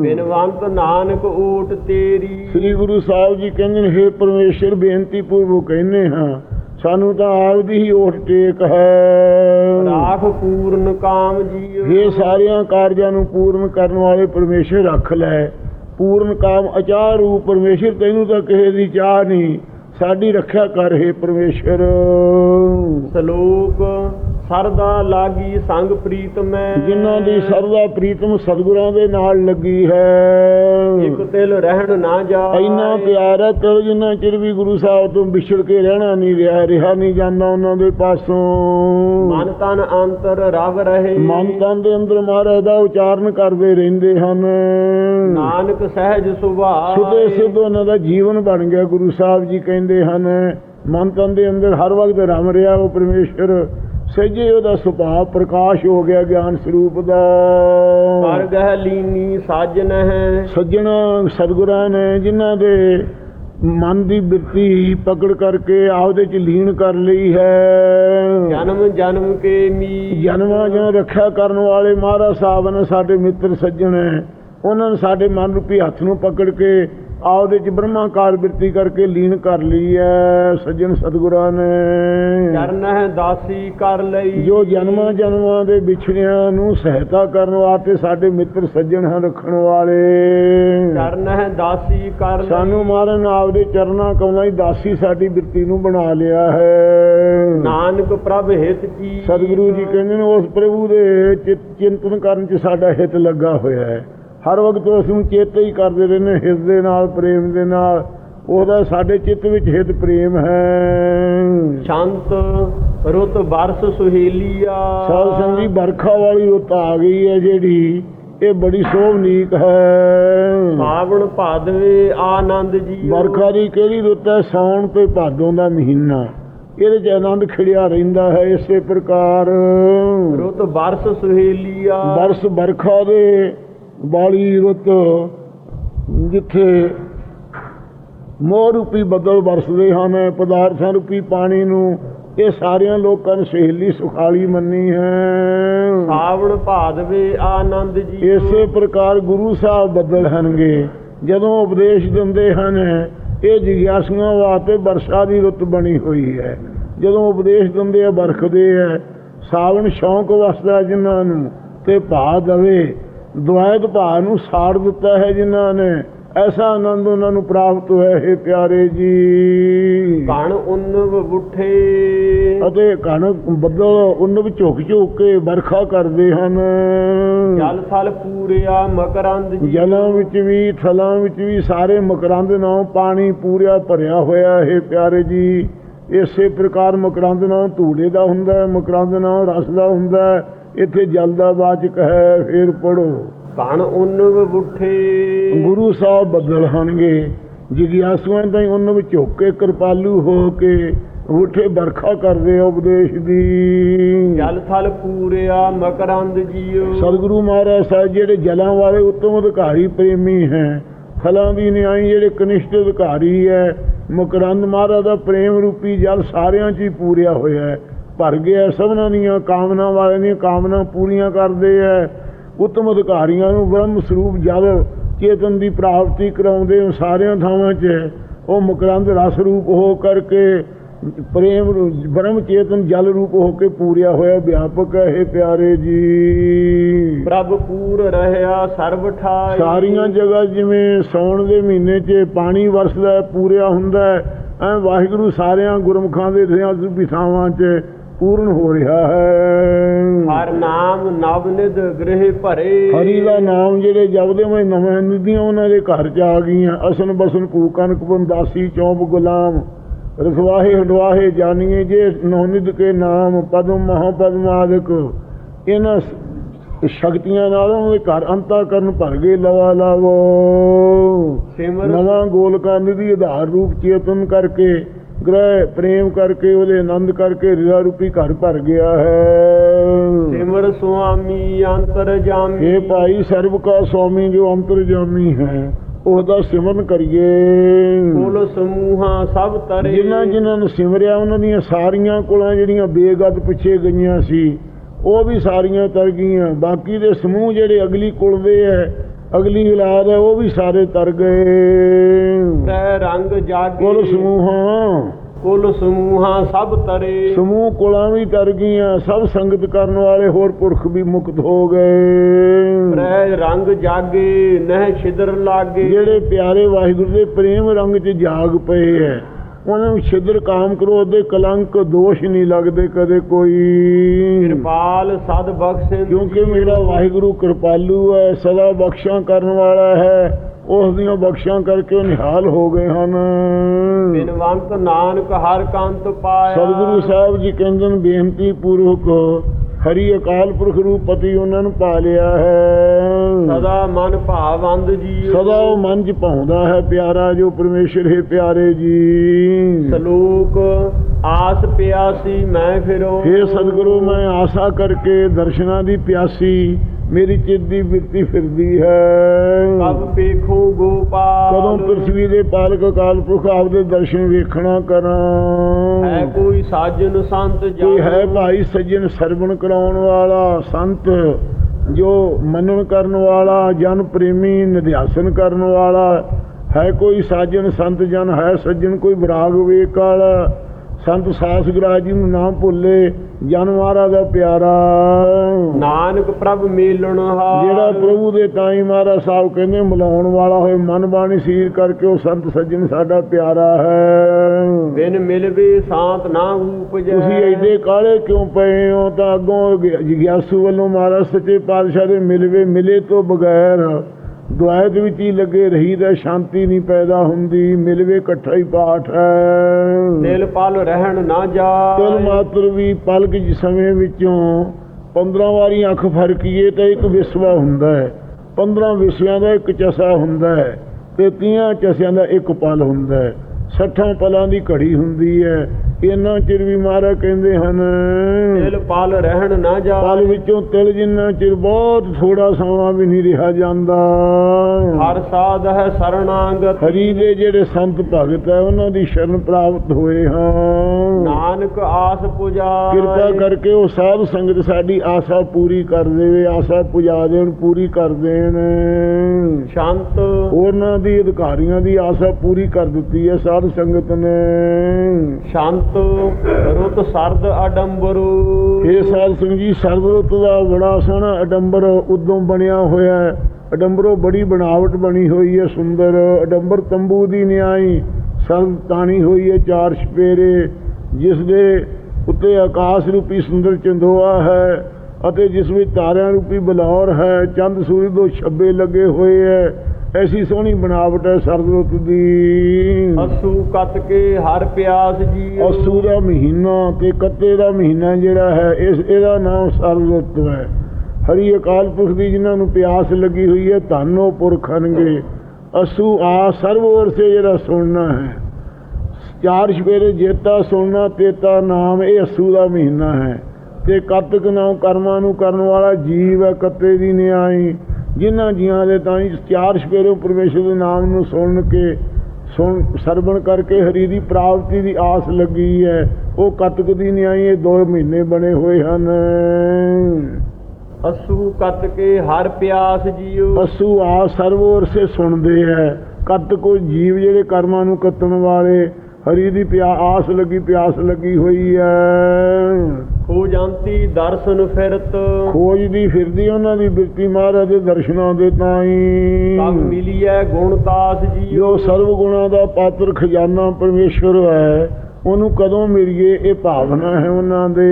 Speaker 1: ਬਿਨਵੰਤ ਨਾਨਕ ਊਟ ਤੇਰੀ।
Speaker 2: ਸ੍ਰੀ ਗੁਰੂ ਸਾਹਿਬ ਜੀ ਕਹਿੰਦੇ ਨੇ ਹੇ ਪਰਮੇਸ਼ਰ ਬੇਨਤੀ ਪੂਰਵਕ ਕਹਿੰਦੇ ਹਾਂ ਸਾਨੂੰ ਤਾਂ ਆਪਦੀ ਹੀ ਓਟ ਟੇਕ ਹੈ।
Speaker 1: ਰਾਖ ਪੂਰਨ ਕਾਮ ਜੀਓ
Speaker 2: ਇਹ ਸਾਰਿਆਂ ਕਾਰਜਾਂ ਨੂੰ ਪੂਰਨ ਕਰਨ ਵਾਲੇ ਪਰਮੇਸ਼ਰ ਰੱਖ ਲੈ। ਪੂਰਨ ਕਾਮ ਅਚਾਰ ਰੂਪ ਪਰਮੇਸ਼ਰ ਤੈਨੂੰ ਤਾਂ ਕਿਸੇ ਦੀ ਚਾਹ ਨਹੀਂ। ਸਾਡੀ ਰੱਖਿਆ ਕਰ ਹੈ ਪਰਮੇਸ਼ਰ।
Speaker 1: ਸ਼ਲੋਕ ਸਰਦਾ ਲਾਗੀ ਸੰਗ ਪ੍ਰੀਤ ਮੈਂ।
Speaker 2: ਜਿਨ੍ਹਾਂ ਦੀ ਸਰਦਾ ਪ੍ਰੀਤਮ ਸਤਿਗੁਰਾਂ ਦੇ ਨਾਲ ਲੱਗੀ ਹੈ।
Speaker 1: ਇੱਕ ਤਿਲ ਰਹਿਣ ਨਾ ਜਾ
Speaker 2: ਇੰਨਾ ਪਿਆਰ ਹੈ ਜਿੰਨਾ ਚਿਰ ਵੀ ਗੁਰੂ ਸਾਹਿਬ ਤੋਂ ਵਿਛੜ ਕੇ ਰਹਿਣਾ ਨਹੀਂ ਰਿਹਾ ਰਿਹਾ ਨਹੀਂ ਜਾਂਦਾ ਉਹਨਾਂ ਦੇ ਪਾਸੋਂ।
Speaker 1: ਮਨ ਤਨ ਅੰਤਰ ਰਵ ਰਹੇ।
Speaker 2: ਮਨ ਤਨ ਦੇ ਅੰਦਰ ਮਹਾਰਾਜ ਦਾ ਉਚਾਰਨ ਕਰਦੇ ਰਹਿੰਦੇ ਹਨ।
Speaker 1: ਨਾਨਕ ਸਹਿਜ ਸੁਭਾਅ।
Speaker 2: ਸੁਦੇ ਸਿੱਧ ਉਹਨਾਂ ਦਾ ਜੀਵਨ ਬਣ ਗਿਆ ਗੁਰੂ ਸਾਹਿਬ ਜੀ ਕਹਿੰਦੇ ਹਨ। ਮਨ ਤਨ ਦੇ ਅੰਦਰ ਹਰ ਵਕਤ ਰਮ ਰਿਹਾ ਉਹ ਪਰਮੇਸ਼ਰ ਸਹਿਜੇ ਉਹਦਾ ਸੁਭਾਅ ਪ੍ਰਕਾਸ਼ ਹੋ ਗਿਆ ਗਿਆਨ ਸਰੂਪ ਦਾ।
Speaker 1: ਪਰ ਗਹਿ ਲੀਨੀ ਸਾਜਨ ਹੈ।
Speaker 2: ਸੱਜਣਾ ਸਤਿਗੁਰਾਂ ਨੇ ਜਿਨ੍ਹਾਂ ਦੇ ਮਨ ਦੀ ਬਿਰਤੀ ਪਕੜ ਕਰਕੇ ਆਪਦੇ ਚ ਲੀਨ ਕਰ ਲਈ ਹੈ।
Speaker 1: ਜਨਮ ਜਨਮ ਕੇ ਮੀ।
Speaker 2: ਜਨਮਾਂ ਜਨ ਰੱਖਿਆ ਕਰਨ ਵਾਲੇ ਮਹਾਰਾਜ ਸਾਹਿਬ ਨੇ ਸਾਡੇ ਮਿੱਤਰ ਸੱਜਣ ਉਹਨਾਂ ਨੇ ਸਾਡੇ ਮਨ ਰੂਪੀ ਹੱਥ ਨੂੰ ਪਕੜ ਕੇ ਆਪਦੇ ਚ ਬ੍ਰਹਮਾਕਾਰ ਬਿਰਤੀ ਕਰਕੇ ਲੀਨ ਕਰ ਲਈ ਹੈ ਸੱਜਣ ਸਤਿਗੁਰਾਂ ਨੇ।
Speaker 1: ਚਰਨ ਹੈ ਦਾਸੀ ਕਰ ਲਈ।
Speaker 2: ਜੋ ਜਨਮਾਂ ਜਨਮਾਂ ਦੇ ਵਿਛੜਿਆਂ ਨੂੰ ਸਹਾਇਤਾ ਕਰਨ ਵਾਸਤੇ ਸਾਡੇ ਮਿੱਤਰ ਸੱਜਣ ਹਨ ਰੱਖਣ ਵਾਲੇ।
Speaker 1: ਚਰਨ ਹੈ ਦਾਸੀ ਕਰ ਲਈ।
Speaker 2: ਸਾਨੂੰ ਮਾਰਨ ਆਪਦੇ ਚਰਨਾਂ ਕਮਲਾਂ ਦੀ ਦਾਸੀ ਸਾਡੀ ਬਿਰਤੀ ਨੂੰ ਬਣਾ ਲਿਆ ਹੈ।
Speaker 1: ਨਾਨਕ ਪ੍ਰਭ ਹਿਤ ਕੀ।
Speaker 2: ਸਤਿਗੁਰੂ ਜੀ ਕਹਿੰਦੇ ਨੇ ਉਸ ਪ੍ਰਭੂ ਦੇ ਚਿੰਤਨ ਕਰਨ ਚ ਸਾਡਾ ਹਿੱਤ ਲੱਗਾ ਹੋਇਆ ਹੈ। ਹਰ ਵਕਤ ਉਸ ਨੂੰ ਚੇਤੇ ਹੀ ਕਰਦੇ ਰਹਿੰਦੇ ਹਿਰਦੇ ਦੇ ਨਾਲ ਪ੍ਰੇਮ ਦੇ ਨਾਲ। ਉਹਦਾ ਸਾਡੇ ਚਿੱਤ ਵਿੱਚ ਹਿੱਤ ਪ੍ਰੇਮ ਹੈ।
Speaker 1: ਸ਼ਾਂਤ ਰੁੱਤ ਬਰਸ ਸੁਹੇਲੀਆ।
Speaker 2: ਸਾਧ ਸੰਗੀ ਬਰਖਾ ਵਾਲੀ ਰੁੱਤ ਆ ਗਈ ਹੈ ਜਿਹੜੀ ਇਹ ਬੜੀ ਸੋਭਨੀਕ ਹੈ।
Speaker 1: ਪਾਵਨ ਭਾਦਵੇ ਆਨੰਦ ਜੀ
Speaker 2: ਬਰਖਾ ਦੀ ਕਿਹੜੀ ਰੁੱਤ ਹੈ? ਸਾਉਣ ਤੇ ਭਾਦੋਂ ਦਾ ਮਹੀਨਾ। ਇਹਦੇ ਚ ਆਨੰਦ ਖਿੜਿਆ ਰਹਿੰਦਾ ਹੈ ਇਸੇ ਪ੍ਰਕਾਰ।
Speaker 1: ਰੁੱਤ ਬਰਸ ਸੁਹੇਲੀਆ।
Speaker 2: ਬਰਸ ਬਰਖਾ ਦੇ ਬਾਲੀ ਰੁੱਤ ਜਿੱਥੇ ਮੋਹ ਰੂਪੀ ਬੱਦਲ ਵਰਸਦੇ ਹਨ ਪਦਾਰਥਾਂ ਰੂਪੀ ਪਾਣੀ ਨੂੰ ਇਹ ਸਾਰਿਆਂ ਲੋਕਾਂ ਨੇ ਸਹੇਲੀ ਸੁਖਾਲੀ ਮੰਨੀ ਹੈ।
Speaker 1: ਸਾਵਣ ਭਾਦਵੇ ਆਨੰਦ ਜੀ
Speaker 2: ਇਸੇ ਪ੍ਰਕਾਰ ਗੁਰੂ ਸਾਹਿਬ ਬੱਦਲ ਹਨਗੇ। ਜਦੋਂ ਉਪਦੇਸ਼ ਦਿੰਦੇ ਹਨ ਇਹ ਜਿਗਿਆਸੂਆਂ ਵਾਸਤੇ ਵਰਸ਼ਾ ਦੀ ਰੁੱਤ ਬਣੀ ਹੋਈ ਹੈ। ਜਦੋਂ ਉਪਦੇਸ਼ ਦਿੰਦੇ ਆ ਵਰਖਦੇ ਆ ਸਾਵਣ ਸ਼ੌਂਕ ਵਸਦਾ ਜਿਨ੍ਹਾਂ ਨੂੰ ਤੇ ਭਾ ਦਵੇ। ਦੁਆਇਤ ਭਾ ਨੂੰ ਸਾੜ ਦਿੱਤਾ ਹੈ ਜਿਨ੍ਹਾਂ ਨੇ। ਐਸਾ ਆਨੰਦ ਉਹਨਾਂ ਨੂੰ ਪ੍ਰਾਪਤ ਹੋਇਆ ਹੈ ਪਿਆਰੇ ਜੀ।
Speaker 1: ਕਣ ਉਨਵ ਉਠੇ
Speaker 2: ਅਤੇ ਕਣ ਬੱਦਲ ਉਹਨਾਂ ਵਿੱਚ ਝੁਕ ਝੁਕ ਕੇ ਵਰਖਾ ਕਰਦੇ ਹਨ।
Speaker 1: ਜਲ ਥਲ ਪੂਰਿਆ ਮਕਰੰਦ ਜੀ।
Speaker 2: ਜਲਾਂ ਵਿੱਚ ਵੀ ਥਲਾਂ ਵਿੱਚ ਵੀ ਸਾਰੇ ਮਕਰੰਦ ਨਾਲ ਪਾਣੀ ਪੂਰਿਆ ਭਰਿਆ ਹੋਇਆ ਹੈ ਪਿਆਰੇ ਜੀ। ਇਸੇ ਪ੍ਰਕਾਰ ਮਕਰੰਦ ਨਾਲ ਧੂੜੇ ਦਾ ਹੁੰਦਾ ਹੈ ਮਕਰੰਦ ਨਾਲ ਰਸ ਦਾ ਹੁੰਦਾ ਹੈ। ਇੱਥੇ ਜਲ ਦਾ ਵਾਚਕ ਹੈ ਫੇਰ ਪੜੋ
Speaker 1: ਕਣ ਉਨਵ ਉਠੇ
Speaker 2: ਗੁਰੂ ਸਾਹਿਬ ਬੱਦਲ ਹਨਗੇ। ਜਿਗਿਆਸੂਆਂ ਤਾਂ ਉਹਨਾਂ ਵਿੱਚ ਝੁੱਕ ਕਿਰਪਾਲੂ ਹੋ ਕੇ ਉਠੇ ਵਰਖਾ ਕਰਦੇ ਆ ਉਪਦੇਸ਼ ਦੀ।
Speaker 1: ਜਲ ਥਲ ਪੂਰਿਆ ਮਕਰੰਦ ਜੀਓ।
Speaker 2: ਸਤਿਗੁਰੂ ਮਹਾਰਾਜ ਸਾਹਿਬ ਜਿਹੜੇ ਜਲਾਂ ਵਾਲੇ ਉੱਤਮ ਅਧਿਕਾਰੀ ਪ੍ਰੇਮੀ ਹੈ ਫਲਾਂ ਦੀ ਨਿਆਈ ਜਿਹੜੇ ਕਨਿਸ਼ਟ ਅਧਿਕਾਰੀ ਹੈ ਮਕਰੰਦ ਮਹਾਰਾਜ ਦਾ ਪ੍ਰੇਮ ਰੂਪੀ ਜਲ ਸਾਰਿਆਂ 'ਚ ਹੀ ਪੂਰਿਆ ਹੋਇਆ ਹੈ। ਭਰ ਗਿਆ ਸਭਨਾਂ ਦੀਆਂ ਕਾਮਨਾ ਵਾਲਿਆਂ ਦੀਆਂ ਕਾਮਨਾ ਪੂਰੀਆਂ ਕਰਦੇ ਹੈ ਉੱਤਮ ਅਧਿਕਾਰੀਆਂ ਨੂੰ ਬ੍ਰਹਮ ਸਰੂਪ ਜਲ ਚੇਤਨ ਦੀ ਪ੍ਰਾਪਤੀ ਕਰਾਉਂਦੇ ਹੋ ਸਾਰਿਆਂ ਥਾਵਾਂ 'ਚ ਉਹ ਮਕਰੰਦ ਰਸ ਰੂਪ ਹੋ ਕਰਕੇ ਪ੍ਰੇਮ ਬ੍ਰਹਮ ਚੇਤਨ ਜਲ ਰੂਪ ਹੋ ਕੇ ਪੂਰਿਆ ਹੋਇਆ ਵਿਆਪਕ ਹੈ ਇਹ ਪਿਆਰੇ ਜੀ।
Speaker 1: ਪ੍ਰਭ ਪੂਰ ਰਹਿਆ ਸਰਬ ਠਾਈ।
Speaker 2: ਸਾਰੀਆਂ ਜਗ੍ਹਾ ਜਿਵੇਂ ਸੌਣ ਦੇ ਮਹੀਨੇ 'ਚ ਪਾਣੀ ਵਰਸਦਾ ਪੂਰਿਆ ਹੁੰਦਾ ਐ ਵਾਹਿਗੁਰੂ ਸਾਰਿਆਂ ਗੁਰਮੁਖਾਂ ਦੇ ਥਾਂ ਥਾਵਾਂ 'ਚ ਪੂਰਨ ਹੋ ਰਿਹਾ ਹੈ।
Speaker 1: ਹਰ ਨਾਮ ਨਵ ਨਿਧ ਗ੍ਰਹਿ ਭਰੇ।
Speaker 2: ਹਰੀ ਦਾ ਨਾਮ ਜਿਹੜੇ ਜਪਦੇ ਮੈਂ ਨਵੇਂ ਨਿਧੀਆਂ ਉਹਨਾਂ ਦੇ ਘਰ 'ਚ ਆ ਗਈਆਂ। ਅਸਨ ਬਸਨ ਕੂਕਨ ਬੰਦਾਸੀ ਚੌਂਪ ਗੁਲਾਮ। ਰਸਵਾਹੇ ਹੰਡਵਾਹੇ ਜਾਨੀਏ ਜੇ ਨੌਨਿਧ ਕੇ ਨਾਮ ਪਦਮ ਮਹਾ ਪਦਮ ਆਦਿਕ ਇਹਨਾਂ ਸ਼ਕਤੀਆਂ ਨਾਲ ਉਹਦੇ ਘਰ ਅੰਤਾ ਕਰਨ ਭਰ ਗਏ ਲਵਾ ਲਾਵੋ।
Speaker 1: ਸਿਮਰ
Speaker 2: ਨਵਾਂ ਗੋਲਕਾ ਨਿਧੀ ਆਧਾਰ ਰੂਪ ਚੇਤਨ ਕਰਕੇ ਗ੍ਰਹਿ ਪ੍ਰੇਮ ਕਰਕੇ ਉਹਦੇ ਆਨੰਦ ਕਰਕੇ ਰਿਆ ਰੂਪੀ ਘਰ ਭਰ ਗਿਆ ਹੈ।
Speaker 1: ਸਿਮਰ ਸੁਆਮੀ ਅੰਤਰ ਜਾਮੀ।
Speaker 2: ਇਹ ਭਾਈ ਸਰਬ ਕਾ ਸਵਾਮੀ ਜੋ ਅੰਤਰਜਾਮੀ ਹੈ ਉਹਦਾ ਸਿਮਰਨ ਕਰੀਏ।
Speaker 1: ਕੁਲ ਸਮੂਹਾਂ ਸਭ ਤਰੇ।
Speaker 2: ਜਿਨ੍ਹਾਂ ਜਿਨ੍ਹਾਂ ਨੂੰ ਸਿਮਰਿਆ ਉਹਨਾਂ ਦੀਆਂ ਸਾਰੀਆਂ ਕੁਲਾਂ ਜਿਹੜੀਆਂ ਬੇਗਦ ਪਿੱਛੇ ਗਈਆਂ ਸੀ ਉਹ ਵੀ ਸਾਰੀਆਂ ਤਰ ਗਈਆਂ। ਬਾਕੀ ਦੇ ਸਮੂਹ ਜਿਹੜੇ ਅਗਲੀ ਕੁਲ ਦੇ ਹੈ ਅਗਲੀ ਔਲਾਦ ਹੈ ਉਹ ਵੀ ਸਾਰੇ ਤਰ ਗਏ।
Speaker 1: ਤੈ ਰੰਗ ਜਾਗੇ।
Speaker 2: ਕੁਲ ਸਮੂਹਾਂ।
Speaker 1: ਕੁਲ ਸਮੂਹਾਂ ਸਭ ਤਰੇ।
Speaker 2: ਸਮੂਹ ਕੁਲਾਂ ਵੀ ਤਰ ਗਈਆਂ ਸਭ ਸੰਗਤ ਕਰਨ ਵਾਲੇ ਹੋਰ ਪੁਰਖ ਵੀ ਮੁਕਤ ਹੋ ਗਏ।
Speaker 1: ਤੈ ਰੰਗ ਜਾਗੇ ਨਹਿ ਛਿਦਰ ਲਾਗੇ।
Speaker 2: ਜਿਹੜੇ ਪਿਆਰੇ ਵਾਹਿਗੁਰੂ ਦੇ ਪ੍ਰੇਮ ਰੰਗ 'ਚ ਜਾਗ ਪਏ ਹੈ ਉਹਨਾਂ ਨੂੰ ਛਿਦਰ ਕਾਮ ਕ੍ਰੋਧ ਦੇ ਕਲੰਕ ਦੋਸ਼ ਨਹੀਂ ਲੱਗਦੇ ਕਦੇ ਕੋਈ।
Speaker 1: ਕਿਰਪਾਲ ਸਦ ਬਖਸ਼ਿੰ
Speaker 2: ਕਿਉਂਕਿ ਮੇਰਾ ਵਾਹਿਗੁਰੂ ਕਿਰਪਾਲੂ ਹੈ ਸਦਾ ਬਖਸ਼ਾਂ ਕਰਨ ਵਾਲਾ ਹੈ ਉਸ ਦੀਆਂ ਬਖਸ਼ਾਂ ਕਰਕੇ ਨਿਹਾਲ ਹੋ ਗਏ ਹਨ।
Speaker 1: ਬਿਨਵੰਤ ਨਾਨਕ ਹਰ ਕੰਤ ਪਾਇਆ।
Speaker 2: ਸਤਿਗੁਰੂ ਸਾਹਿਬ ਜੀ ਕਹਿੰਦੇ ਨੇ ਬੇਨਤੀ ਪੂਰਵਕ ਹਰੀ ਅਕਾਲ ਪੁਰਖ ਰੂਪ ਪਤੀ ਉਹਨਾਂ ਨੂੰ ਪਾ ਲਿਆ ਹੈ।
Speaker 1: ਸਦਾ ਮਨ ਭਾਵੰਦ ਜੀ।
Speaker 2: ਸਦਾ ਉਹ ਮਨ ਚ ਪਾਉਂਦਾ ਹੈ ਪਿਆਰਾ ਜੋ ਪਰਮੇਸ਼ਰ ਹੈ ਪਿਆਰੇ ਜੀ।
Speaker 1: ਸਲੋਕ ਆਸ ਪਿਆਸੀ ਮੈਂ ਫਿਰੋ।
Speaker 2: हे ਸਤਿਗੁਰੂ ਮੈਂ ਆਸਾ ਕਰਕੇ ਦਰਸ਼ਨਾਂ ਦੀ ਪਿਆਸੀ ਮੇਰੀ ਚਿੱਤ ਦੀ ਬਿਰਤੀ ਫਿਰਦੀ ਹੈ।
Speaker 1: ਕਬ ਪੇਖੋ ਗੋਪਾਲ।
Speaker 2: ਕਦੋਂ ਦੇ ਪਾਲਕ ਅਕਾਲ ਪੁਰਖ ਆਪਦੇ ਦਰਸ਼ਨ ਵੇਖਣਾ
Speaker 1: ਹੈ
Speaker 2: ਕਰਾਂ
Speaker 1: ਕੋਈ ਸਾਜਨ ਸੰਤ
Speaker 2: ਕੋਈ
Speaker 1: ਜਨ
Speaker 2: ਹੈ ਭਾਈ ਸੱਜਣ ਸਰਵਣ ਕਰਾਉਣ ਵਾਲਾ ਸੰਤ ਜੋ ਮੰਨਣ ਕਰਨ ਵਾਲਾ ਜਨ ਪ੍ਰੇਮੀ ਨਿਧਿਆਸਨ ਕਰਨ ਵਾਲਾ। ਹੈ ਕੋਈ ਸਾਜਣ ਸੰਤ ਜਨ ਹੈ ਸੱਜਣ ਕੋਈ ਵਿਰਾਗ ਵੇਖ ਵਾਲਾ। ਸੰਤ ਸਾਸ ਗਰਾਜ ਜੀ ਨੂੰ ਨਾਮ ਭੁੱਲੇ ਜਨ ਮਹਾਰਾਜ ਦਾ ਪਿਆਰਾ।
Speaker 1: ਨਾਨਕ ਪ੍ਰਭ ਮੇਲਣ ਹਾਰ।
Speaker 2: ਜਿਹੜਾ ਪ੍ਰਭੂ ਦੇ ਤਾਈ ਮਹਾਰਾਜ ਸਾਹਿਬ ਕਹਿੰਦੇ ਮਿਲਾਉਣ ਵਾਲਾ ਹੋਏ ਮਨ ਬਾਣੀ ਸੀਰ ਕਰਕੇ ਉਹ ਸੰਤ ਸੱਜਣ ਸਾਡਾ ਪਿਆਰਾ ਹੈ।
Speaker 1: ਬਿਨ ਮਿਲਵੇ ਸ਼ਾਂਤ ਨਾ ਉਪਜੈ।
Speaker 2: ਤੁਸੀਂ ਐਡੇ ਕਾਲੇ ਕਿਉਂ ਪਏ ਹੋ? ਤਾਂ ਅੱਗੋਂ ਜਿਗਿਆਸੂ ਵੱਲੋਂ ਮਹਾਰਾਜ ਸੱਚੇ ਪਾਤਸ਼ਾਹ ਦੇ ਮਿਲਵੇ ਮਿਲੇ ਤੋਂ ਬਗੈਰ ਦੁਆਇਤ ਵਿੱਚ ਹੀ ਲੱਗੇ ਰਹੀਦਾ ਸ਼ਾਂਤੀ ਨਹੀਂ ਪੈਦਾ ਹੁੰਦੀ ਮਿਲਵੇ ਇਕੱਠਾ ਹੀ ਪਾਠ ਹੈ।
Speaker 1: ਦਿਲ ਪਲ ਰਹਿਣ ਨਾ ਜਾ
Speaker 2: ਤਿਲ ਮਾਤਰ ਵੀ ਪਲਕ ਜਿ ਸਮੇਂ ਵਿੱਚੋਂ 15 ਵਾਰੀ ਅੱਖ ਫਰਕੀਏ ਤਾਂ ਇੱਕ ਵਿਸਵਾ ਹੁੰਦਾ ਹੈ। 15 ਵਿਸਵਿਆਂ ਦਾ ਇੱਕ ਚਸਾ ਹੁੰਦਾ ਹੈ ਤੇ 30 ਚਸਿਆਂ ਦਾ ਇੱਕ ਪਲ ਹੁੰਦਾ ਹੈ। 60 ਪਲਾਂ ਦੀ ਘੜੀ ਹੁੰਦੀ ਹੈ। ਇੰਨਾ ਚਿਰ ਵੀ ਮਹਾਰਾਜ ਕਹਿੰਦੇ ਹਨ।
Speaker 1: ਦਿਲ ਪਲ ਰਹਿਣ ਨਾ ਜਾ।
Speaker 2: ਪਲ ਵਿੱਚੋਂ ਤਿਲ ਜਿੰਨਾ ਚਿਰ ਬਹੁਤ ਥੋੜਾ ਸਮਾਂ ਵੀ ਨਹੀਂ ਰਿਹਾ ਜਾਂਦਾ।
Speaker 1: ਹਰ ਸਾਧ ਹੈ ਸਰਣਾਗਤ
Speaker 2: ਹਰੀ ਦੇ ਜਿਹੜੇ ਸੰਤ ਭਗਤ ਹੈ ਉਹਨਾਂ ਦੀ ਸ਼ਰਨ ਪ੍ਰਾਪਤ ਹੋਏ ਹਾਂ।
Speaker 1: ਨਾਨਕ ਆਸ ਪੁਜਾ
Speaker 2: ਕਿਰਪਾ ਕਰਕੇ ਉਹ ਸਾਧ ਸੰਗਤ ਸਾਡੀ ਆਸਾ ਪੂਰੀ ਕਰ ਦੇਵੇ ਆਸਾ ਪੁਜਾ ਦੇਣ ਪੂਰੀ ਕਰ ਦੇਣ।
Speaker 1: ਸ਼ਾਂਤ।
Speaker 2: ਉਹਨਾਂ ਦੀ ਅਧਿਕਾਰੀਆਂ ਦੀ ਆਸਾ ਪੂਰੀ ਕਰ ਦਿੱਤੀ ਹੈ ਸਾਧ ਸੰਗਤ ਨੇ।
Speaker 1: ਸ਼ਾਂਤ ਰੁਤ ਸਰਦ ਅਡੰਬਰੂ।
Speaker 2: ਇਹ ਸਾਧ ਸੰਗਤ ਜੀ ਸਰਬਰਤ ਦਾ ਬੜਾ ਸੋਹਣਾ ਅਡੰਬਰ ਉਦੋਂ ਬਣਿਆ ਹੋਇਆ ਹੈ। ਅਡੰਬਰੋਂ ਬੜੀ ਬਣਾਵਟ ਬਣੀ ਹੋਈ ਹੈ, ਸੁੰਦਰ। ਅਡੰਬਰ ਤੰਬੂ ਦੀ ਨਿਆਈ, ਸਰਦ ਤਾਣੀ ਹੋਈ ਹੈ ਚਾਰ ਛਪੇਰੇ ਜਿਸ ਦੇ ਉੱਤੇ ਆਕਾਸ਼ ਰੂਪੀ ਸੁੰਦਰ ਚੰਦੋਆ ਹੈ ਅਤੇ ਜਿਸ ਵਿੱਚ ਤਾਰਿਆਂ ਰੂਪੀ ਬਲੌਰ ਹੈ। ਚੰਦ ਸੂਰਜ ਦੋ ਛੱਬੇ ਲੱਗੇ ਹੋਏ ਹੈ। ਐਸੀ ਸੋਹਣੀ ਬਣਾਵਟ ਹੈ ਸਰਬਰਤ ਦੀ।
Speaker 1: ਅਸੂ ਕਤ ਕੇ ਹਰ ਪਿਆਸ ਜੀ।
Speaker 2: ਅਸੂ ਦਾ ਮਹੀਨਾ ਤੇ ਕੱਤੇ ਦਾ ਮਹੀਨਾ ਜਿਹੜਾ ਹੈ ਇਸ ਇਹਦਾ ਨਾਮ ਸਰਵਰਤ ਹੈ। ਹਰੀ ਅਕਾਲ ਪੁਰਖ ਦੀ ਜਿਨ੍ਹਾਂ ਨੂੰ ਪਿਆਸ ਲੱਗੀ ਹੋਈ ਹੈ ਧੰਨੋ ਪੁਰਖਣਗੇ ਅਸੂ ਆ ਸਰਵੋਰ ਸੇ ਜਿਹੜਾ ਸੁਣਨਾ ਹੈ। ਚਾਰ ਸਵੇਰੇ ਜੇਤਾ ਸੁਣਨਾ ਤੇਤਾ ਨਾਮ ਇਹ ਅਸੂ ਦਾ ਮਹੀਨਾ ਹੈ। ਤੇ ਕੱਤਕ ਨਾਮ ਕਰਮਾਂ ਨੂੰ ਕਰਨ ਵਾਲਾ ਜੀਵ ਹੈ ਕੱਤੇ ਦੀ ਨਿਆਈ। ਜਿਨ੍ਹਾਂ ਜੀਆਂ ਦੇ ਤਾਂ ਚਾਰ ਸਵੇਰੇ ਪਰਮੇਸ਼ਰ ਦੇ ਨਾਮ ਨੂੰ ਸੁਣ ਕੇ ਸੁਣ ਸਰਵਣ ਕਰਕੇ ਹਰੀ ਦੀ ਪ੍ਰਾਪਤੀ ਦੀ ਆਸ ਲੱਗੀ ਹੈ ਉਹ ਕਤਕ ਦੀ ਨਿਆਈ ਇਹ ਦੋ ਮਹੀਨੇ ਬਣੇ ਹੋਏ ਹਨ।
Speaker 1: ਅਸੂ ਕਤ ਕੇ ਹਰ ਪਿਆਸ ਜੀਉ
Speaker 2: ਪਸ਼ੂ ਆ ਸਰਵੋਰ ਸੇ ਸੁਣਦੇ ਹੈ। ਕਤ ਕੋ ਜੀਵ ਜਿਹੜੇ ਕਰਮਾਂ ਨੂੰ ਕੱਤਣ ਵਾਲੇ ਹਰੀ ਦੀ ਪਿਆ ਆਸ ਲੱਗੀ ਪਿਆਸ ਲੱਗੀ ਹੋਈ ਹੈ
Speaker 1: ਹੋ ਜਾਂਤੀ ਦਰਸ਼ਨ ਫਿਰਤ।
Speaker 2: ਖੋਜਦੀ ਫਿਰਦੀ ਉਹਨਾਂ ਦੀ ਬਿਰਤੀ ਮਹਾਰਾਜ ਦੇ ਦਰਸ਼ਨਾਂ ਦੇ ਤਾਈ।
Speaker 1: ਮਿਲੀਐ ਗੁਣਤਾਸ ਜੀਓ।
Speaker 2: ਜੋ ਸਰਵ ਗੁਣਾਂ ਦਾ ਪਾਤਰ ਖਜ਼ਾਨਾ ਪਰਮੇਸ਼ਰ ਹੈ ਉਹਨੂੰ ਕਦੋਂ ਮਿਲੀਏ ਇਹ ਭਾਵਨਾ ਹੈ ਉਹਨਾਂ ਦੇ।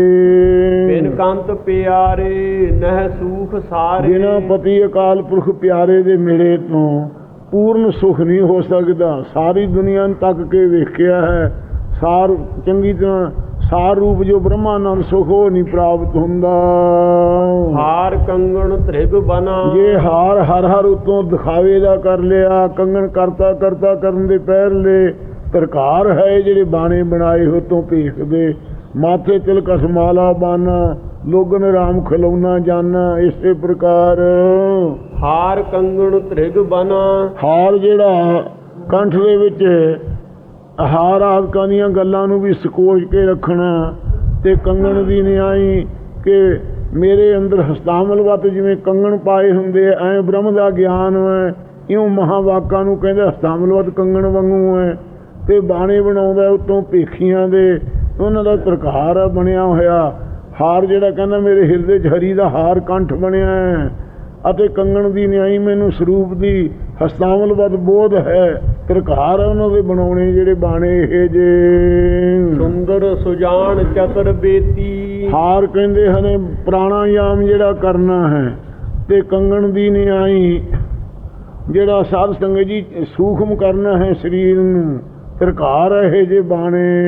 Speaker 1: ਬਿਨ ਕੰਤ ਪਿਆਰੇ ਨਹਿ ਸੂਖ ਸਾਰੇ।
Speaker 2: ਬਿਨਾ ਪਤੀ ਅਕਾਲ ਪੁਰਖ ਪਿਆਰੇ ਦੇ ਮਿਲੇ ਤੋਂ ਪੂਰਨ ਸੁਖ ਨਹੀਂ ਹੋ ਸਕਦਾ। ਸਾਰੀ ਦੁਨੀਆ ਨੂੰ ਤੱਕ ਕੇ ਵੇਖਿਆ ਹੈ। ਸਾਰ ਚੰਗੀ ਤਰ੍ਹਾਂ ਸਾਰ ਰੂਪ ਜੋ ਬ੍ਰਹਮਾਨੰਦ ਸੁਖ ਉਹ ਨਹੀਂ ਪ੍ਰਾਪਤ ਹੁੰਦਾ।
Speaker 1: ਹਾਰ ਕੰਗਣ ਤ੍ਰਿਗ ਬਨਾ।
Speaker 2: ਜੇ ਹਾਰ ਹਰ ਹਰ ਉਤੋਂ ਦਿਖਾਵੇ ਦਾ ਕਰ ਲਿਆ ਕੰਗਣ ਕਰਤਾ ਕਰਤਾ ਕਰਨ ਦੇ ਪੈਰ ਲੈ ਪ੍ਰਕਾਰ ਹੈ ਜਿਹੜੇ ਬਾਣੇ ਬਣਾਏ ਉਤੋਂ ਭੇਖਦੇ। ਮਾਥੇ ਤਿਲਕ ਸਮਾਲਾ ਬਾਨਾ ਲੋਗਨ ਰਾਮ ਖਲੌਣਾ ਜਾਣਾ ਇਸੇ ਪ੍ਰਕਾਰ।
Speaker 1: ਹਾਰ ਕੰਗਣ ਤ੍ਰਿਗ ਬਨਾ।
Speaker 2: ਹਾਰ ਜਿਹੜਾ ਕੰਠ ਦੇ ਵਿੱਚ ਹਾਰ ਆਦਿਕਾਂ ਦੀਆਂ ਗੱਲਾਂ ਨੂੰ ਵੀ ਸਕੋਚ ਕੇ ਰੱਖਣਾ ਤੇ ਕੰਗਣ ਦੀ ਨਿਆਈ ਕਿ ਮੇਰੇ ਅੰਦਰ ਹਸਤਾਮਲਵਤ ਜਿਵੇਂ ਕੰਗਣ ਪਾਏ ਹੁੰਦੇ ਐ ਬ੍ਰਹਮ ਦਾ ਗਿਆਨ ਹੈ ਇਉਂ ਮਹਾਵਾਕਾਂ ਨੂੰ ਕਹਿੰਦੇ ਹਸਤਾਮਲਵਤ ਕੰਗਣ ਵਾਂਗੂ ਹੈ ਤੇ ਬਾਣੇ ਬਣਾਉਂਦਾ ਉਤੋਂ ਪੇਖੀਆਂ ਦੇ ਉਹਨਾਂ ਦਾ ਪ੍ਰਕਾਰ ਬਣਿਆ ਹੋਇਆ। ਹਾਰ ਜਿਹੜਾ ਕਹਿੰਦਾ ਮੇਰੇ ਹਿਰਦੇ 'ਚ ਹਰੀ ਦਾ ਹਾਰ ਕੰਠ ਬਣਿਆ ਹੈ ਅਤੇ ਕੰਗਣ ਦੀ ਨਿਆਈ ਮੈਨੂੰ ਸਰੂਪ ਦੀ ਹਸਤਾਵਲਵਦ ਬੋਧ ਹੈ। ਪ੍ਰਕਾਰ ਉਹਨਾਂ ਦੇ ਬਣਾਉਣੇ ਜਿਹੜੇ ਬਾਣੇ ਇਹ ਜੇ।
Speaker 1: ਸੁੰਦਰ ਸੁਜਾਨ ਚਤਰ ਬੇਤੀ।
Speaker 2: ਹਾਰ ਕਹਿੰਦੇ ਹਨ ਪ੍ਰਾਣਾਯਾਮ ਜਿਹੜਾ ਕਰਨਾ ਹੈ ਤੇ ਕੰਗਣ ਦੀ ਨਿਆਈ ਜਿਹੜਾ ਸਾਧ ਸੰਗਤ ਜੀ ਸੂਖਮ ਕਰਨਾ ਹੈ ਸਰੀਰ ਨੂੰ। ਪ੍ਰਕਾਰ ਇਹ ਜੇ ਬਾਣੇ।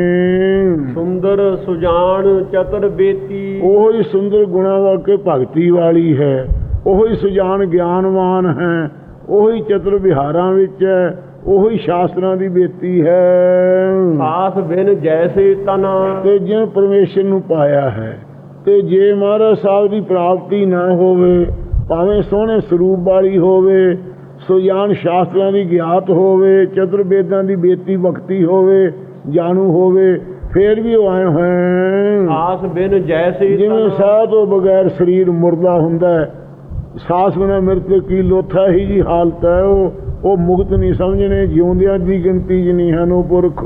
Speaker 1: ਸੁੰਦਰ ਸੁਜਾਨ ਚਤਰ ਬੇਤੀ।
Speaker 2: ਉਹ ਹੀ ਸੁੰਦਰ ਗੁਣਾ ਵਾਕੇ ਭਗਤੀ ਵਾਲੀ ਹੈ। ਉਹ ਹੀ ਸੁਜਾਨ ਗਿਆਨਵਾਨ ਹੈ। ਉਹ ਹੀ ਚਤੁਰ ਵਿਹਾਰਾਂ ਵਿੱਚ ਹੈ। ਉਹ ਹੀ ਸ਼ਾਸਤਰਾਂ ਦੀ ਬੇਤੀ ਹੈ।
Speaker 1: ਸਾਸ ਬਿਨ ਜੈਸੇ ਤਨ।
Speaker 2: ਤੇ ਜਿਨ ਪਰਮੇਸ਼ਰ ਨੂੰ ਪਾਇਆ ਹੈ। ਤੇ ਜੇ ਮਹਾਰਾਜ ਸਾਹਿਬ ਦੀ ਪ੍ਰਾਪਤੀ ਨਾ ਹੋਵੇ ਭਾਵੇਂ ਸੋਹਣੇ ਸਰੂਪ ਵਾਲੀ ਹੋਵੇ ਸੁਜਾਨ ਸ਼ਾਸਤਰਾਂ ਦੀ ਗਿਆਤ ਹੋਵੇ ਚਤੁਰ ਵੇਦਾਂ ਦੀ ਬੇਤੀ ਭਗਤੀ ਹੋਵੇ ਜਾਣੂ ਹੋਵੇ ਫੇਰ ਵੀ ਉਹ ਆਏ ਹੋਏ।
Speaker 1: ਸਾਸ ਬਿਨ ਜੈਸੇ
Speaker 2: ਜਿਵੇਂ ਸਾਹ ਤੋਂ ਬਗੈਰ ਸਰੀਰ ਮੁਰਦਾ ਹੁੰਦਾ ਹੈ ਸਾਸ ਬਿਨਾ ਮਿਰਤ ਕੀ ਲੋਥਾ ਹੀ? ਜੀ ਹਾਲਤ ਹੈ ਉਹ। ਉਹ ਮੁਕਤ ਨਹੀਂ ਸਮਝਣੇ ਜਿਉਂਦਿਆਂ ਦੀ ਗਿਣਤੀ 'ਚ ਨਹੀਂ ਹਨ ਉਹ ਪੁਰਖ।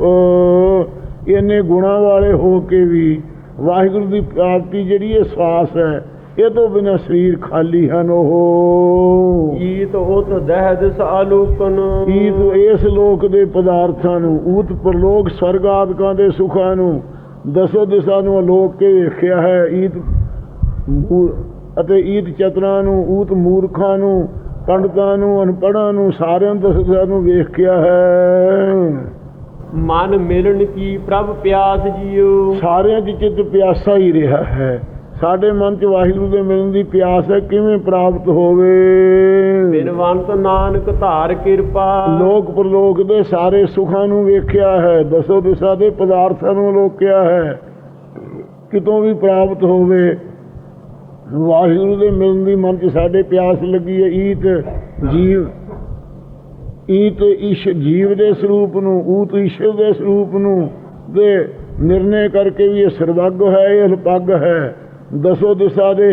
Speaker 2: ਇੰਨੇ ਗੁਣਾ ਵਾਲੇ ਹੋ ਕੇ ਵੀ ਵਾਹਿਗੁਰੂ ਦੀ ਪ੍ਰਾਪਤੀ ਜਿਹੜੀ ਇਹ ਸਵਾਸ ਹੈ ਇਹ ਤੋਂ ਬਿਨਾ ਸਰੀਰ ਖਾਲੀ ਹਨ ਉਹ।
Speaker 1: ਈਤ ਉਤ ਦਹਿ ਦਿਸ ਆਲੋਕਨ
Speaker 2: ਕੀ ਤੂੰ ਇਸ ਲੋਕ ਦੇ ਪਦਾਰਥਾਂ ਨੂੰ ਊਤ ਪਰਲੋਕ ਸਵਰਗ ਆਦਿਕਾਂ ਦੇ ਸੁਖਾਂ ਨੂੰ ਦਸੋ ਦਿਸ਼ਾ ਨੂੰ ਅਲੋਕ ਕੇ ਵੇਖਿਆ ਹੈ। ਈਤ ਅਤੇ ਈਤ ਚਤਰਾਂ ਨੂੰ ਊਤ ਮੂਰਖਾਂ ਨੂੰ ਪੰਡਤਾਂ ਨੂੰ ਅਨਪੜ੍ਹਾਂ ਨੂੰ ਸਾਰਿਆਂ ਦਸ ਨੂੰ ਵੇਖਿਆ ਹੈ।
Speaker 1: ਮਨ ਮਿਲਣ ਕੀ ਪ੍ਰਭ ਪਿਆਸ ਜੀਓ।
Speaker 2: ਸਾਰਿਆਂ 'ਚ ਚਿੱਤ ਪਿਆਸਾ ਹੀ ਰਿਹਾ ਹੈ। ਸਾਡੇ ਮਨ 'ਚ ਵਾਹਿਗੁਰੂ ਦੇ ਮਿਲਣ ਦੀ ਪਿਆਸ ਹੈ ਕਿਵੇਂ ਪ੍ਰਾਪਤ ਹੋਵੇ?
Speaker 1: ਬਿਨਵੰਤ ਨਾਨਕ ਧਾਰ ਕਿਰਪਾ।
Speaker 2: ਲੋਕ ਪ੍ਰਲੋਕ ਦੇ ਸਾਰੇ ਸੁਖਾਂ ਨੂੰ ਵੇਖਿਆ ਹੈ ਦਸੋ ਦਿਸ਼ਾ ਦੇ ਪਦਾਰਥਾਂ ਨੂੰ ਲੋਕਿਆ ਹੈ ਕਿਤੋਂ ਵੀ ਪ੍ਰਾਪਤ ਹੋਵੇ। ਵਾਹਿਗੁਰੂ ਦੇ ਮਿਲਣ ਦੀ ਮਨ 'ਚ ਸਾਡੇ ਪਿਆਸ ਲੱਗੀ ਹੈ ਈਤ ਜੀਵ ਈਤ ਈਸ਼ ਜੀਵ ਦੇ ਸਰੂਪ ਨੂੰ ਊਤ ਈਸ਼ਵਰ ਦੇ ਸਰੂਪ ਨੂੰ ਦੇ ਨਿਰਣੇ ਕਰਕੇ ਵੀ ਇਹ ਸਰਵੱਗ ਹੈ ਇਹ ਅਲਪੱਗ ਹੈ। ਦਸੋ ਦਿਸ਼ਾ ਦੇ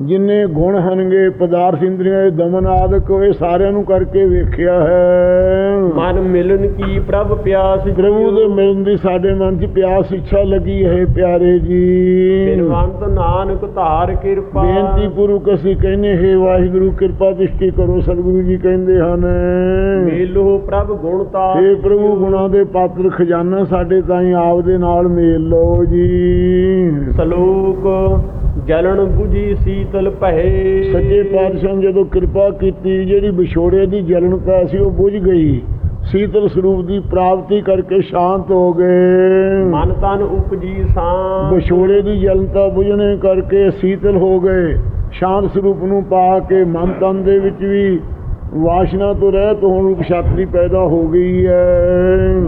Speaker 2: ਜਿੰਨੇ ਗੁਣ ਹਨਗੇ ਪਦਾਰਥ ਇੰਦਰੀਆਂ ਦੇ ਦਮਨ ਆਦਿਕ ਇਹ ਸਾਰਿਆਂ ਨੂੰ ਕਰਕੇ ਵੇਖਿਆ ਹੈ।
Speaker 1: ਮਨ ਮਿਲਣ ਕੀ ਪ੍ਰਭ ਪਿਆਸ।
Speaker 2: ਪ੍ਰਭੂ ਦੇ ਮਿਲਣ ਦੀ ਸਾਡੇ ਮਨ 'ਚ ਪਿਆਸ ਇੱਛਾ ਲੱਗੀ ਹੈ ਪਿਆਰੇ ਜੀ।
Speaker 1: ਬਿਨਵੰਤ ਨਾਨਕ ਧਾਰ ਕਿਰਪਾ।
Speaker 2: ਬੇਨਤੀ ਪੂਰਵਕ ਅਸੀਂ ਕਹਿੰਦੇ ਹੈ ਵਾਹਿਗੁਰੂ ਕਿਰਪਾ ਦ੍ਰਿਸ਼ਟੀ ਕਰੋ ਸਤਿਗੁਰੂ ਜੀ ਕਹਿੰਦੇ ਹਨ।
Speaker 1: ਮੇਲੋ ਪ੍ਰਭ ਗੁਣਤਾ
Speaker 2: हे ਪ੍ਰਭੂ ਗੁਣਾਂ ਦੇ ਪਾਤਰ ਖਜ਼ਾਨਾ ਸਾਡੇ ਤਾਈਂ ਆਪ ਦੇ ਨਾਲ ਮੇਲ ਲਓ ਜੀ।
Speaker 1: ਸਲੋਕ ਜਲਣ 부ਜੀ ਸੀਤਲ ਭਏ।
Speaker 2: ਸੱਚੇ ਪਾਤਸ਼ਾਹ ਨੇ ਜਦੋਂ ਕਿਰਪਾ ਕੀਤੀ ਜਿਹੜੀ ਵਿਛੋੜੇ ਦੀ ਜਲਨਤਾ ਸੀ ਉਹ ਬੁਝ ਗਈ। ਸੀਤਲ ਸਰੂਪ ਦੀ ਪ੍ਰਾਪਤੀ ਕਰਕੇ ਸ਼ਾਂਤ ਹੋ ਗਏ।
Speaker 1: ਮਨ ਤਨ ਉਪਜੀ ਸਾਂ
Speaker 2: ਵਿਛੋੜੇ ਦੀ ਜਲਨਤਾ ਬੁਝਣੇ ਕਰਕੇ ਸੀਤਲ ਹੋ ਗਏ। ਸ਼ਾਂਤ ਸਰੂਪ ਨੂੰ ਪਾ ਕੇ ਮਨ ਤਨ ਦੇ ਵਿੱਚ ਵੀ ਵਾਸ਼ਨਾ ਤੋਂ ਰਹਿਤ ਹੋਣ ਸ਼ਕਤੀ ਪੈਦਾ ਹੋ ਗਈ ਹੈ।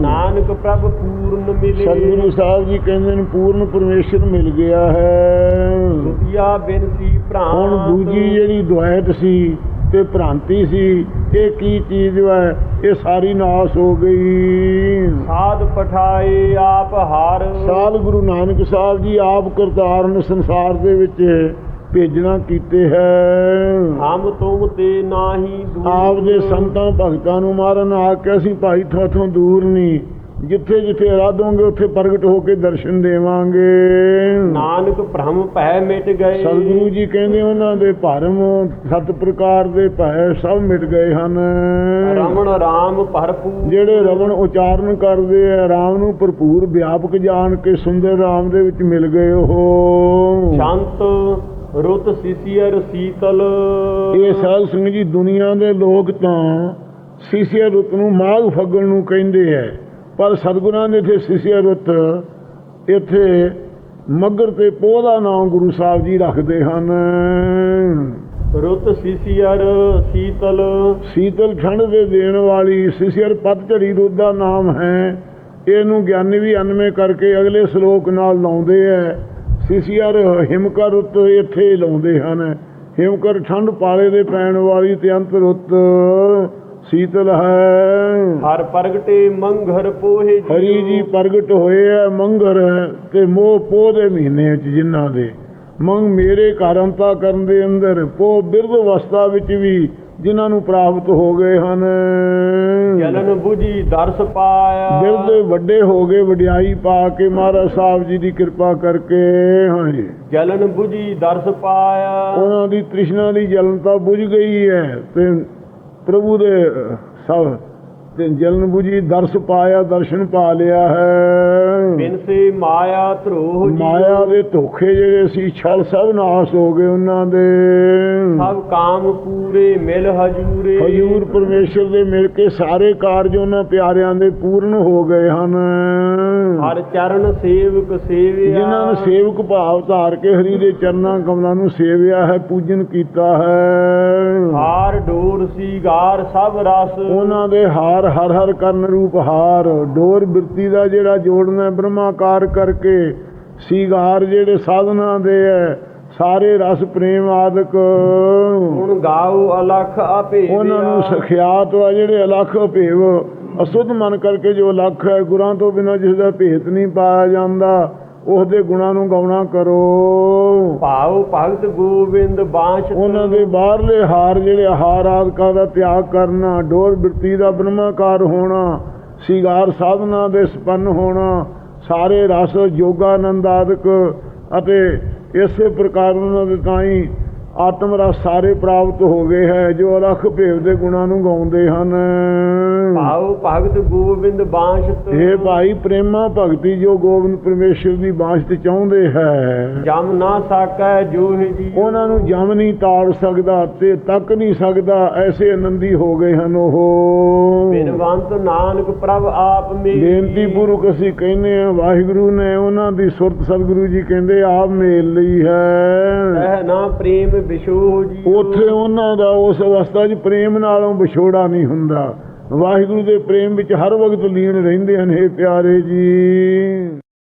Speaker 1: ਨਾਨਕ ਪ੍ਰਭ ਪੂਰਨ ਮਿਲੇ।
Speaker 2: ਸਤਿਗੁਰੂ ਸਾਹਿਬ ਜੀ ਕਹਿੰਦੇ ਨੇ ਪੂਰਨ ਪਰਮੇਸ਼ਰ ਮਿਲ ਗਿਆ ਹੈ।
Speaker 1: ਦੁਤੀਆ ਬਿਨਸੀ ਭਰਾ
Speaker 2: ਹੁਣ ਦੂਜੀ ਜਿਹੜੀ ਦੁਆਇਤ ਸੀ ਤੇ ਭ੍ਰਾਂਤੀ ਸੀ ਇਹ ਕੀ ਚੀਜ਼ ਹੈ ਇਹ ਸਾਰੀ ਨਾਸ ਹੋ ਗਈ।
Speaker 1: ਸਾਧ ਪਠਾਏ ਆਪ ਹਾਰ।
Speaker 2: ਸਾਧ ਗੁਰੂ ਨਾਨਕ ਸਾਹਿਬ ਜੀ ਆਪ ਕਰਤਾਰ ਨੇ ਸੰਸਾਰ ਦੇ ਵਿੱਚ ਭੇਜਣਾ ਕੀਤੇ ਹੈ।
Speaker 1: ਹਮ ਤੁਮ ਤੇ ਨਾਹੀ ਦੂਰ
Speaker 2: ਆਪ ਦੇ ਸੰਤਾਂ ਭਗਤਾਂ ਨੂੰ ਮਾਰਨ ਆ ਕੇ ਅਸੀਂ ਭਾਈ ਤੁਹਾਥੋਂ ਦੂਰ ਨਹੀਂ ਜਿੱਥੇ ਜਿੱਥੇ ਇਰਾਦੋਗੇ ਉੱਥੇ ਪ੍ਰਗਟ ਹੋ ਕੇ ਦਰਸ਼ਨ ਦੇਵਾਂਗੇ।
Speaker 1: ਨਾਨਕ ਭ੍ਰਮ ਭੈ ਮਿਟ ਗਏ।
Speaker 2: ਸਤਿਗੁਰੂ ਜੀ ਕਹਿੰਦੇ ਉਹਨਾਂ ਦੇ ਭਰਮ ਸਤ ਪ੍ਰਕਾਰ ਦੇ ਭੈ ਸਭ ਮਿਟ ਗਏ ਹਨ।
Speaker 1: ਰਮਣ ਰਾਮ ਭਰਪੂਰ।
Speaker 2: ਜਿਹੜੇ ਰਵਣ ਉਚਾਰਨ ਕਰਦੇ ਆ ਰਾਮ ਨੂੰ ਭਰਪੂਰ ਵਿਆਪਕ ਜਾਣ ਕੇ ਸੁੰਦਰ ਰਾਮ ਦੇ ਵਿੱਚ ਮਿਲ ਗਏ ਉਹ।
Speaker 1: ਸ਼ਾਂਤ ਰੁੱਤ ਸਿਸਿਅਰ ਸੀਤਲ।
Speaker 2: ਇਹ ਸਾਧ ਸਿੰਘ ਜੀ ਦੁਨੀਆ ਦੇ ਲੋਕ ਤਾਂ ਸਿਸਿਆ ਰੁੱਤ ਨੂੰ ਮਾਘ ਫੱਗਣ ਨੂੰ ਕਹਿੰਦੇ ਐ। ਪਰ ਸਤਿਗੁਰਾਂ ਦੇ ਇੱਥੇ ਸਿਸਿਆ ਰੁੱਤ ਇੱਥੇ ਮੱਗਰ ਤੇ ਪੋਹ ਦਾ ਨਾਮ ਗੁਰੂ ਸਾਹਿਬ ਜੀ ਰੱਖਦੇ ਹਨ।
Speaker 1: ਰੁੱਤ ਸਿਸਿਅਰ ਸੀਤਲ।
Speaker 2: ਸੀਤਲ ਠੰਡ ਦੇ ਦੇਣ ਵਾਲੀ ਸਿਸਿਰ ਪਤਝੜੀ ਰੁੱਤ ਦਾ ਨਾਮ ਹੈ। ਇਹਨੂੰ ਗਿਆਨੀ ਵੀ ਅਨਵੇਂ ਕਰਕੇ ਅਗਲੇ ਸ਼ਲੋਕ ਨਾਲ ਲਾਉਂਦੇ ਐ। ਸਿਸਿਰ ਹਿਮਕਰ ਰੁੱਤ ਇੱਥੇ ਹੀ ਲਾਉਂਦੇ ਹਨ। ਹਿਮਕਰ ਠੰਡ ਪਾਲੇ ਦੇ ਪੈਣ ਵਾਲੀ ਤੇ ਅੰਤ ਰੁੱਤ ਸੀਤਲ ਹੈ।
Speaker 1: ਹਰ ਪ੍ਰਗਟੇ ਮੰਘਰ ਪੋਹੇ।
Speaker 2: ਹਰੀ ਜੀ ਪ੍ਰਗਟ ਹੋਏ ਆ ਮੰਗਰ ਤੇ ਮੋਹ ਪੋਹ ਦੇ ਮਹੀਨੇ ਵਿੱਚ ਜਿਨ੍ਹਾਂ ਦੇ। ਮੰਗ ਮੇਰੇ ਕਾਰੰਤਾ ਕਰਨ ਦੇ ਅੰਦਰ ਪੋਹ ਬਿਰਧ ਅਵਸਥਾ ਵਿੱਚ ਵੀ ਜਿਨ੍ਹਾਂ ਨੂੰ ਪ੍ਰਾਪਤ ਹੋ ਗਏ ਹਨ।
Speaker 1: ਜਲਨ 부ਜੀ ਦਰਸ ਪਾਇਆ।
Speaker 2: ਬਿਰਧ ਵੱਡੇ ਹੋ ਗਏ ਵਡਿਆਈ ਪਾ ਕੇ ਮਹਾਰਾਜ ਸਾਹਿਬ ਜੀ ਦੀ ਕਿਰਪਾ ਕਰਕੇ ਹਾਂਜੀ
Speaker 1: ਜਲਨ 부ਜੀ ਦਰਸ ਪਾਇਆ।
Speaker 2: ਉਹਨਾਂ ਦੀ ਤ੍ਰਿਸ਼ਨਾ ਦੀ ਜਲਨਤਾ ਬੁਝ ਗਈ ਹੈ ਤੇ ਪ੍ਰਭੂ ਦੇ ਸਭ ਤੇ ਜਲਨ ਬੁਝੀ ਦਰਸ ਪਾਇਆ ਦਰਸ਼ਨ ਪਾ ਲਿਆ ਹੈ।
Speaker 1: ਬਿਨ ਸੇ ਮਾਇਆ ਧਰੋਹ ਜੀਓ।
Speaker 2: ਮਾਇਆ ਦੇ ਧੋਖੇ ਜਿਹੜੇ ਸੀ ਛਲ ਸਭ ਨਾਸ ਹੋ ਗਏ ਉਹਨਾਂ ਦੇ।
Speaker 1: ਸਭ ਕਾਮ ਪੂਰੇ ਮਿਲ ਹਜੂਰੇ।
Speaker 2: ਹਜੂਰ ਪਰਮੇਸ਼ਰ ਦੇ ਮਿਲ ਕੇ ਸਾਰੇ ਕਾਰਜ ਉਹਨਾਂ ਪਿਆਰਿਆਂ ਦੇ ਪੂਰਨ ਹੋ ਗਏ ਹਨ।
Speaker 1: ਹਰ ਚਰਨ ਸੇਵਕ ਸੇਵਿਆ।
Speaker 2: ਜਿਨ੍ਹਾਂ ਨੇ ਸੇਵਕ ਭਾਵ ਧਾਰ ਕੇ ਹਰੀ ਦੇ ਚਰਨਾਂ ਕਮਲਾਂ ਨੂੰ ਸੇਵਿਆ ਹੈ ਪੂਜਨ ਕੀਤਾ ਹੈ।
Speaker 1: ਹਾਰ ਡੋਰ ਸੀਗਾਰ ਸਭ ਰਸ।
Speaker 2: ਉਹਨਾਂ ਦੇ ਹਾਰ ਹਰ ਹਰ ਕਰਨ ਰੂਪ ਹਾਰ। ਡੋਰ ਬਿਰਤੀ ਦਾ ਜਿਹੜਾ ਜੋੜਨਾ ਬ੍ਰਹਮਾਕਾਰ ਕਰਕੇ ਸੀਗਾਰ ਜਿਹੜੇ ਸਾਧਨਾ ਦੇ ਹੈ ਸਾਰੇ ਰਸ ਪ੍ਰੇਮ ਆਦਿਕ।
Speaker 1: ਹੁਣ ਗਾਓ ਅਲਖ ਆਪੇ
Speaker 2: ਉਹਨਾਂ ਨੂੰ ਸਖਿਆਤ ਵਾ ਜਿਹੜੇ ਅਲੱਖ ਭੇਵ। ਅਸੁੱਧ ਮਨ ਕਰਕੇ ਜੋ ਅਲੱਖ ਹੈ ਗੁਰਾਂ ਤੋਂ ਬਿਨਾਂ ਜਿਸ ਦਾ ਭੇਤ ਨਹੀਂ ਪਾਇਆ ਜਾਂਦਾ। ਉਸ ਦੇ ਗੁਣਾਂ ਨੂੰ ਗਾਉਣਾ ਕਰੋ।
Speaker 1: ਭਾਉ ਭਗਤ ਗੋਬਿੰਦ ਬਾਂਛ
Speaker 2: ਉਹਨਾਂ ਦੇ ਬਾਹਰਲੇ ਹਾਰ ਜਿਹੜੇ ਹਾਰ ਆਦਿਕਾਂ ਦਾ ਤਿਆਗ ਕਰਨਾ ਡੋਰ ਬਿਰਤੀ ਦਾ ਬ੍ਰਹਮਾਕਾਰ ਹੋਣਾ ਸਿਗਾਰ ਸਾਧਨਾ ਦੇ ਸੰਪੰਨ ਹੋਣਾ ਸਾਰੇ ਰਸ ਜੋਗਾਨੰਦ ਆਦਿਕ ਅਤੇ ਇਸੇ ਪ੍ਰਕਾਰ ਉਹਨਾਂ ਦੇ ਤਾਈ ਆਤਮ ਰਸ ਸਾਰੇ ਪ੍ਰਾਪਤ ਹੋ ਗਏ ਹੈ ਜੋ ਅਲਖ ਭੇਵ ਦੇ ਗੁਣਾਂ ਨੂੰ ਗਾਉਂਦੇ ਹਨ।
Speaker 1: ਭਾਉ ਭਗਤ ਗੋਬਿੰਦ ਬਾਂਛ
Speaker 2: ਇਹ ਭਾਈ ਪ੍ਰੇਮਾ ਭਗਤੀ ਜੋ ਗੋਬਿੰਦ ਪਰਮੇਸ਼ਰ ਦੀ ਤੇ ਚਾਹੁੰਦੇ ਹੈ।
Speaker 1: ਜਮ ਨਾ ਸਕੈ ਜੋਹਿ ਜੀ
Speaker 2: ਉਹਨਾਂ ਨੂੰ ਜਮ ਨਹੀਂ ਤਾੜ ਸਕਦਾ ਤੇ ਤੱਕ ਨਹੀਂ ਸਕਦਾ ਐਸੇ ਆਨੰਦੀ ਹੋ ਗਏ ਹਨ ਉਹ।
Speaker 1: ਬਿਨਵੰਤ ਨਾਨਕ ਪ੍ਰਭ ਆਪ ਮੇਰੀ।
Speaker 2: ਬੇਨਤੀ ਪੂਰਵਕ ਅਸੀਂ ਕਹਿੰਦੇ ਆ ਵਾਹਿਗੁਰੂ ਨੇ ਉਹਨਾਂ ਦੀ ਸੁਰਤ ਸਤਿਗੁਰੂ ਜੀ ਕਹਿੰਦੇ ਆਪ ਮੇਲ ਲਈ ਹੈ।
Speaker 1: ਸਹਿ ਨਾ ਪ੍ਰੇਮ ਵਿਸ਼ੋਹ ਜੀ।
Speaker 2: ਉੱਥੇ ਉਹਨਾਂ ਦਾ ਉਸ ਅਵਸਥਾ 'ਚ ਪ੍ਰੇਮ ਨਾਲੋਂ ਵਿਛੋੜਾ ਨਹੀਂ ਹੁੰਦਾ। ਵਾਹਿਗੁਰੂ ਦੇ ਪ੍ਰੇਮ ਵਿੱਚ ਹਰ ਵਕਤ ਲੀਨ ਰਹਿੰਦੇ ਹਨ ਇਹ ਪਿਆਰੇ ਜੀ।